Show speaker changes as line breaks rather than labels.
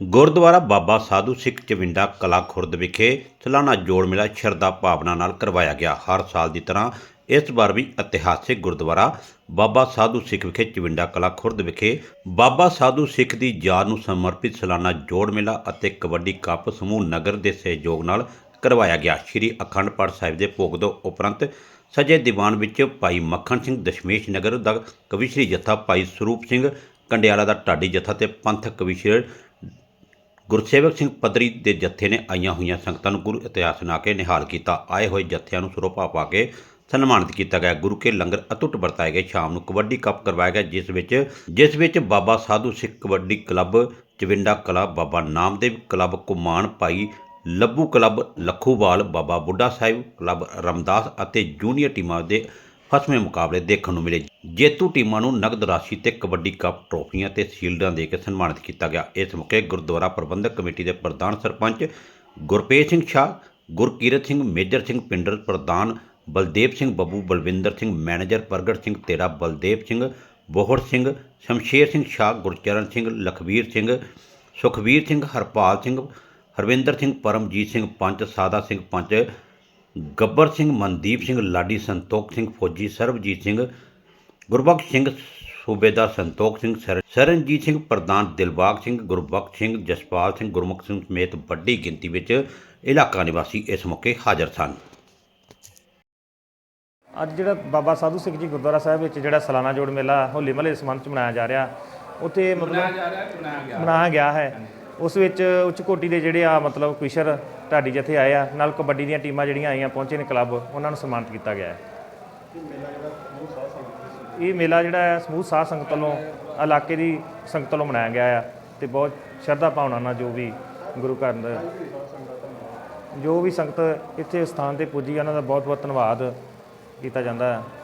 ਗੁਰਦੁਆਰਾ ਬਾਬਾ ਸਾਧੂ ਸਿੱਖ ਚਵਿੰਡਾ ਕਲਾ ਖੁਰਦ ਵਿਖੇ ਸਾਲਾਨਾ ਜੋੜ ਮੇਲਾ ਸ਼ਰਧਾ ਭਾਵਨਾ ਨਾਲ ਕਰਵਾਇਆ ਗਿਆ। ਹਰ ਸਾਲ ਦੀ ਤਰ੍ਹਾਂ ਇਸ ਵਾਰ ਵੀ ਇਤਿਹਾਸਿਕ ਗੁਰਦੁਆਰਾ ਬਾਬਾ ਸਾਧੂ ਸਿੱਖ ਵਿਖੇ ਚਵਿੰਡਾ ਕਲਾ ਖੁਰਦ ਵਿਖੇ ਬਾਬਾ ਸਾਧੂ ਸਿੱਖ ਦੀ ਯਾਦ ਨੂੰ ਸਮਰਪਿਤ ਸਾਲਾਨਾ ਜੋੜ ਮੇਲਾ ਅਤੇ ਕਬੱਡੀ ਕੱਪ ਸਮੂਹ ਨਗਰ ਦੇ ਸਹਿਯੋਗ ਨਾਲ ਕਰਵਾਇਆ ਗਿਆ। ਸ਼੍ਰੀ ਅਖੰਡ ਪਾਠ ਸਾਹਿਬ ਦੇ ਭੋਗ ਤੋਂ ਉਪਰੰਤ ਸਜੇ ਦੀਵਾਨ ਵਿੱਚ ਭਾਈ ਮੱਖਣ ਸਿੰਘ ਦਸ਼ਮੇਸ਼ ਨਗਰ ਦਾ ਕਵਿਸ਼ਰੀ ਜਥਾ ਭਾਈ ਸਰੂਪ ਸਿੰਘ, ਕੰਡਿਆਲਾ ਦਾ ਢਾਡੀ ਜਥਾ ਤੇ ਪੰਥਕ ਕਵਿਸ਼ਰ ਗੁਰਸੇਵਕ ਸਿੰਘ ਪਦਰੀ ਦੇ ਜੱਥੇ ਨੇ ਆਈਆਂ ਹੋਈਆਂ ਸੰਗਤਾਂ ਨੂੰ ਗੁਰੂ ਇਤਿਹਾਸ ਸੁਣਾ ਕੇ ਨਿਹਾਲ ਕੀਤਾ। ਆਏ ਹੋਏ ਜੱਥਿਆਂ ਨੂੰ ਸਰੋਪਾ ਪਾ ਕੇ ਸਨਮਾਨਿਤ ਕੀਤਾ ਗਿਆ। ਗੁਰੂ ਕੇ ਲੰਗਰ ਅਤੁੱਟ ਵਰਤਾਏ ਗਏ। ਸ਼ਾਮ ਨੂੰ ਕਬੱਡੀ ਕੱਪ ਕਰਵਾਇਆ ਗਿਆ, ਜਿਸ ਵਿੱਚ ਜਿਸ ਵਿੱਚ Baba Sadhu Sikh Kabaddi club, Chavinda club Baba Namdev club, Kuman Bhai, Labbhu club, Lakhuwal Baba Buddha Sahib club, Ramdas ਅਤੇ ਜੂਨੀਅਰ ਟੀਮਾਂ ਦੇ ਫਸਵੇਂ ਮੁਕਾਬਲੇ ਦੇਖਣ ਨੂੰ ਮਿਲੇ। ਜੇਤੂ ਟੀਮਾਂ ਨੂੰ ਨਗਦ ਰਾਸ਼ੀ ਤੇ ਕਬੱਡੀ ਕੱਪ, ਟਰੋਫੀਆਂ ਤੇ ਸ਼ੀਲਡਾਂ ਦੇ ਕੇ ਸਨਮਾਨਿਤ ਕੀਤਾ ਗਿਆ। ਇਸ ਮੌਕੇ ਗੁਰਦੁਆਰਾ ਪ੍ਰਬੰਧਕ ਕਮੇਟੀ ਦੇ ਪ੍ਰਧਾਨ ਸਰਪੰਚ ਗੁਰਪ੍ਰੀਤ ਸਿੰਘ ਸ਼ਾਹ, ਗੁਰਕੀਰਤ ਸਿੰਘ, ਮੇਜਰ ਸਿੰਘ ਪਿੰਡਰ ਪ੍ਰਧਾਨ ਬਲਦੇਵ ਸਿੰਘ ਬੱਬੂ, ਬਲਵਿੰਦਰ ਸਿੰਘ ਮੈਨੇਜਰ ਪ੍ਰਗਟ ਸਿੰਘ, ਤੇਰਾ ਬਲਦੇਵ ਸਿੰਘ ਬੋਹਰ ਸਿੰਘ, ਸ਼ਮਸ਼ੇਰ ਸਿੰਘ ਸ਼ਾਹ, ਗੁਰਚਰਨ ਸਿੰਘ, ਲਖਵੀਰ ਸਿੰਘ, ਸੁਖਵੀਰ ਸਿੰਘ, ਹਰਪਾਲ ਸਿੰਘ, ਹਰਵਿੰਦਰ ਸਿੰਘ, ਪਰਮਜੀਤ ਸਿੰਘ ਪੰਚ, ਸਾਦਾ ਸਿੰਘ ਪੰਚ ਗੱਬਰ ਸਿੰਘ ਮਨਦੀਪ ਸਿੰਘ ਲਾਡੀ ਸੰਤੋਖ ਸਿੰਘ ਫੌਜੀ ਸਰਬਜੀਤ ਸਿੰਘ ਗੁਰਬਖਸ਼ ਸਿੰਘ ਸੂਬੇਦਾਰ ਸੰਤੋਖ ਸਿੰਘ ਸਰ- ਸਰਨਜੀਤ ਸਿੰਘ ਪ੍ਰਧਾਨ ਦਿਲਬਾਗ ਸਿੰਘ ਗੁਰਬਖਸ਼ ਸਿੰਘ ਜਸਪਾਲ ਸਿੰਘ ਗੁਰਮੁਖ ਸਿੰਘ ਸਮੇਤ ਵੱਡੀ ਗਿਣਤੀ ਵਿੱਚ ਇਲਾਕਾ ਨਿਵਾਸੀ ਇਸ ਮੌਕੇ ਹਾਜ਼ਰ ਸਨ।
ਅੱਜ ਜਿਹੜਾ ਬਾਬਾ ਸਾਧੂ ਸਿੰਘ ਜੀ ਗੁਰਦੁਆਰਾ ਸਾਹਿਬ ਵਿੱਚ ਜਿਹੜਾ ਸਾਲਾਨਾ ਜੋੜ ਮੇਲਾ ਹੋਲੀ ਮਹੱਲੇ ਦੇ ਸੰਬੰਧ ਚ ਮਨਾਇਆ ਜਾ ਰਿਹਾ ਉੱਥੇ ਮਤਲਬ ਮਨਾਇਆ ਗਿਆ। ਹੈ। ਉਸ ਵਿੱਚ ਉੱਚ ਕੋਟੀ ਦੇ ਜਿਹੜੇ ਆ ਮਤਲਬ ਕੁਸ਼ਰ ਢਾਡੀ ਜਥੇ ਆਏ ਆ, ਨਾਲ ਕਬੱਡੀ ਦੀਆਂ ਟੀਮਾਂ ਜਿਹੜੀਆਂ ਆਈਆਂ, ਪਹੁੰਚੇ ਨੇ ਕਲੱਬ, ਉਹਨਾਂ ਨੂੰ ਸਨਮਾਨਿਤ ਕੀਤਾ ਗਿਆ ਹੈ। ਇਹ ਮੇਲਾ ਜਿਹੜਾ ਹੈ, ਸਮੂਹ ਸਾਹ ਸੰਗਤ ਵੱਲੋਂ ਇਲਾਕੇ ਦੀ ਸੰਗਤ ਵੱਲੋਂ ਮਨਾਇਆ ਗਿਆ ਆ ਤੇ ਬਹੁਤ ਸ਼ਰਧਾ ਭਾਵਨਾ ਨਾਲ ਜੋ ਵੀ ਗੁਰੂ ਘਰ ਦਾ ਜੋ ਵੀ ਸੰਗਤ ਇੱਥੇ ਸਥਾਨ ਤੇ ਪੁੱਜੀ ਉਹਨਾਂ ਦਾ ਬਹੁਤ ਬਹੁਤ ਧੰਨਵਾਦ ਕੀਤਾ ਜਾਂਦਾ ਹੈ।